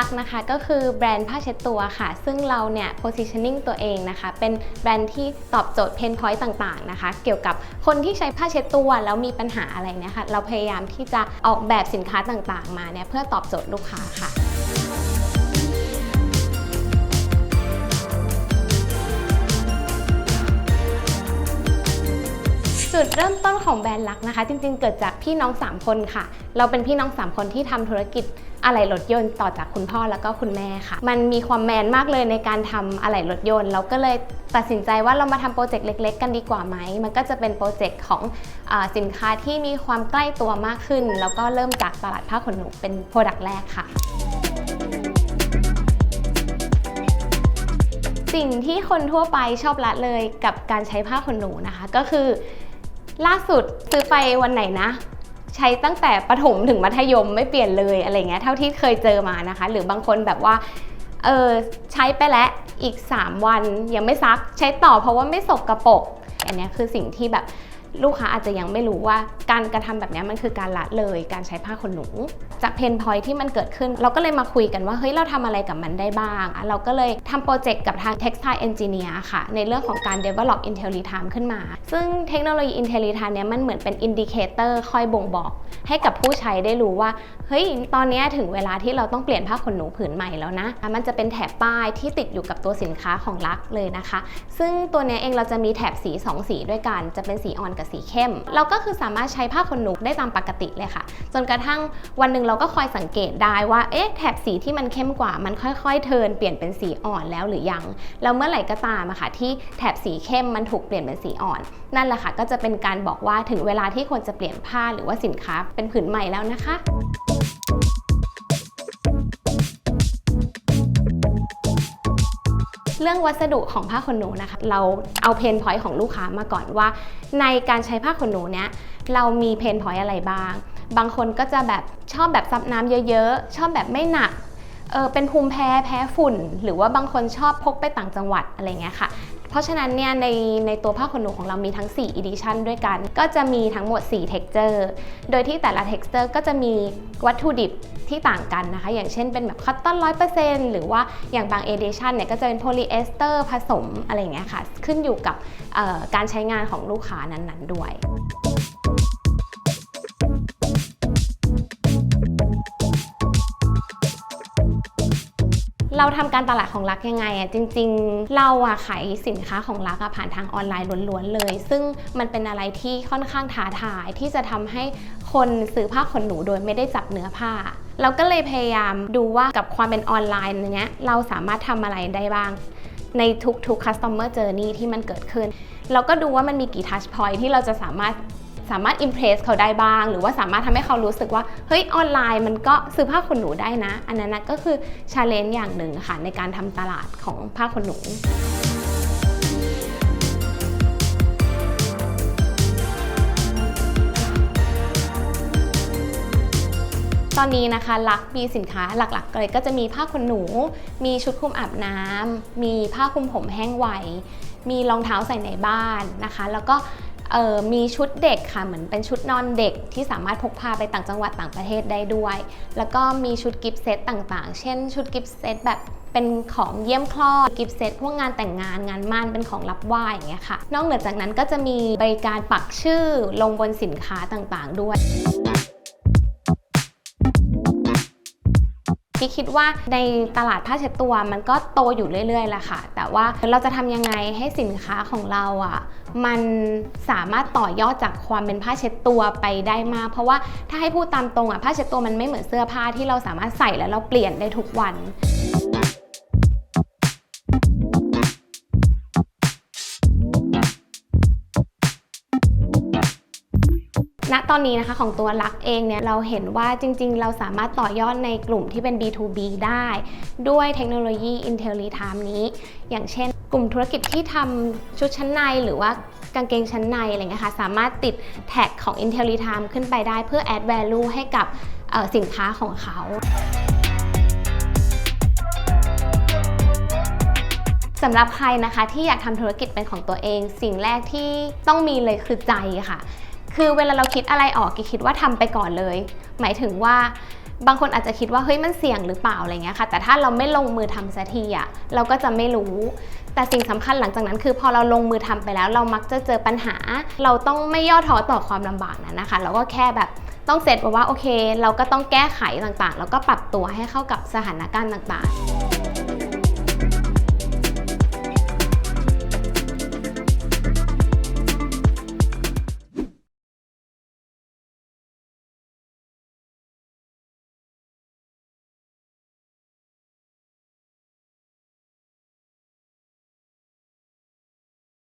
ลักนะคะก็คือแบรนด์ผ้าเช็ดตัวค่ะ ซึ่งเราเนี่ย positioning ตัวเองนะคะ เป็นแบรนด์ที่ตอบโจทย์เพนพอยต์ต่างๆนะคะ เกี่ยวกับคนที่ใช้ผ้าเช็ดตัวแล้วมีปัญหาอะไรเนี่ยค่ะ เราพยายามที่จะออกแบบสินค้าต่างๆ มาเนี่ยเพื่อตอบโจทย์ลูกค้าค่ะ จุดเริ่มต้นของแบรนด์ลักนะคะ จริงๆ เกิดจากพี่น้อง 3 คนค่ะ เราเป็นพี่น้อง 3 คนที่ทำธุรกิจอะไหล่รถยนต์ต่อจากคุณพ่อแล้วก็คุณแม่ค่ะ มันมีความแมนมากเลยในการทำอะไหล่รถยนต์ เราก็เลยตัดสินใจว่าเรามาทำโปรเจกต์เล็ก ๆ กันดีกว่าไหม มันก็จะเป็นโปรเจกต์ของอสินค้าที่มีความใกล้ตัวมากขึ้น แล้วก็เริ่มจากตลาดผ้าขนหนูเป็นโปรดักต์แรกค่ะสิ่งที่คนทั่วไปชอบละเลยกับการใช้ผ้าขนหนูนะคะ ก็คือ ล่าสุดซื้อไปวันไหนนะ ใช้ตั้งแต่ประถมถึงมัธยมไม่เปลี่ยนเลยอะไรเงี้ยเท่าที่เคยเจอมานะคะ หรือบางคนแบบว่าเออใช้ไปแล้วอีก 3 วันยังไม่ซักใช้ต่อเพราะว่าไม่สกรปรกอันนี้คือสิ่งที่แบบ ลูกค้าอาจจะยังไม่รู้ว่าการกระทำแบบนี้มันคือการละเลยการใช้ผ้าขนหนู จากเพนพอยที่มันเกิดขึ้น เราก็เลยมาคุยกันว่าเฮ้ยเราทำอะไรกับมันได้บ้าง เราก็เลยทำโปรเจกต์กับทาง Textile Engineer ค่ะ ในเรื่องของการ develop IntelliTime ขึ้นมา ซึ่งเทคโนโลยี IntelliTime เนี้ยมันเหมือนเป็นอินดิเคเตอร์คอยบ่งบอก ให้กับผู้ใช้ได้รู้ว่า เฮ้ยตอนนี้ถึงเวลาที่เราต้องเปลี่ยนผ้าขนหนูผืนใหม่แล้วนะ มันจะเป็นแถบป้ายที่ติดอยู่กับตัวสินค้าของลักเลยนะคะ ซึ่งตัวนี้เองเราจะมีแถบสี 2 สีด้วยกัน จะเป็นสีอ่อนกับสีเข้ม เราก็คือสามารถใช้ผ้าขนหนูได้ตามปกติเลยค่ะ จนกระทั่งวันหนึ่งเราก็คอยสังเกตได้ว่า เอ๊ะแถบสีที่มันเข้มกว่า มันค่อยๆ เทินเปลี่ยนเป็นสีอ่อนแล้วหรือยัง แล้วเมื่อไหร่ก็ตามอะค่ะที่แถบสีเข้มมันถูกเปลี่ยนเป็นสีอ่อน นั่นแหละค่ะก็จะเป็นการบอกว่าถึงเวลาที่ควรจะเปลี่ยนผ้าหรือว่าสินค้าเป็นผืนใหม่แล้วนะคะ เรื่องวัสดุของผ้าขนหนูนะคะ เราเอาเพนพอยต์ของลูกค้ามาก่อนว่า ในการใช้ผ้าขนหนูเนี้ยเรามีเพนพอยต์อะไรบ้าง บางคนก็จะแบบชอบแบบซับน้ำเยอะๆ ชอบแบบไม่หนัก เออเป็นภูมิแพ้แพ้ฝุ่น หรือว่าบางคนชอบพกไปต่างจังหวัดอะไรเงี้ยค่ะ เพราะฉะนั้นเนี่ยในในตัวผ้าขนหนูของเรามีทั้ง 4 edition ด้วยกัน ก็จะมีทั้งหมด 4 texture โดยที่แต่ละ texture ก็จะมีวัตถุดิบที่ต่างกันนะคะ อย่างเช่นเป็นแบบคัตตอน100%หรือว่าอย่างบาง edition เนี่ยก็จะเป็นโพลีเอสเตอร์ผสมอะไรเงี้ยค่ะ ขึ้นอยู่กับการใช้งานของลูกค้านั้นๆด้วย เราทำการตลาดของรักยังไงอะจริง ๆ เราอะขายสินค้าของรักอะผ่านทางออนไลน์ล้วนๆเลย ซึ่งมันเป็นอะไรที่ค่อนข้างท้าทายที่จะทำให้คนซื้อผ้าขนหนูโดยไม่ได้จับเนื้อผ้า เราก็เลยพยายามดูว่ากับความเป็นออนไลน์เนี้ยเราสามารถทำอะไรได้บ้าง ในทุกๆ customer journey ที่มันเกิดขึ้น เราก็ดูว่ามันมีกี่ touch point ที่เราจะสามารถ สามารถ impress เขาได้บ้าง หรือว่าสามารถทำให้เขารู้สึกว่า เฮ้ยออนไลน์มันก็ซื้อผ้าขนหนูได้นะ อันนั้นก็คือ challenge อย่างหนึ่งค่ะในการทำตลาดของผ้าขนหนูตอนนี้นะคะลักมีสินค้าหลักๆเลยก็จะมีผ้าขนหนู มีชุดคลุมอาบน้ำมีผ้าคลุมผมแห้งไว มีรองเท้าใส่ในบ้านนะคะ แล้วก็ เออมีชุดเด็กค่ะเหมือนเป็นชุดนอนเด็กที่สามารถพกพาไปต่างจังหวัดต่างประเทศได้ด้วย แล้วก็มีชุดกิฟต์เซตต่างๆ เช่น ชุดกิฟต์เซตแบบเป็นของเยี่ยมคลอดกิฟต์เซตพวกงานแต่งงานงานมั่นเป็นของรับไหว้อย่างเงี้ยค่ะ นอกเหนือจากนั้นก็จะมีบริการปักชื่อลงบนสินค้าต่างๆด้วย พี่คิดว่าในตลาดผ้าเช็ดตัวมันก็โตอยู่เรื่อยๆแหละค่ะ แต่ว่าเราจะทำยังไงให้สินค้าของเราอะมันสามารถต่อยอดจากความเป็นผ้าเช็ดตัวไปได้มาก เพราะว่าถ้าให้พูดตามตรงอะผ้าเช็ดตัวมันไม่เหมือนเสื้อผ้าที่เราสามารถใส่แล้วเราเปลี่ยนได้ทุกวัน ตอนนี้นะคะของตัวลักเองเนี่ยเราเห็นว่าจริง ๆ เราสามารถต่อยอดในกลุ่มที่เป็น B2B ได้ ด้วยเทคโนโลยี IntelliTime นี้ อย่างเช่น กลุ่มธุรกิจที่ทำชุดชั้นในหรือว่ากางเกงชั้นในอะไรเงี้ยค่ะสามารถติดแท็กของ IntelliTime ขึ้นไปได้เพื่อ add value ให้กับสินค้าของเขาสำหรับใครนะคะที่อยากทำธุรกิจเป็นของตัวเอง สิ่งแรกที่ต้องมีเลยคือใจค่ะ คือเวลาเราคิดอะไรออกกีคิดว่าทำไปก่อนเลย หมายถึงว่าบางคนอาจจะคิดว่าเฮ้ยมันเสี่ยงหรือเปล่าอะไรเงี้ยค่ะ แต่ถ้าเราไม่ลงมือทำสักทีอะเราก็จะไม่รู้ แต่สิ่งสำคัญหลังจากนั้น คือพอเราลงมือทำไปแล้ว เรามักจะเจอปัญหา เราต้องไม่ย่อท้อต่อความลำบากนั้นนะคะเราก็แค่แบบต้องเซตไว้ว่าโอเค เราก็ต้องแก้ไขต่างๆ แล้วก็ปรับตัวให้เข้ากับสถานการณ์ต่างๆ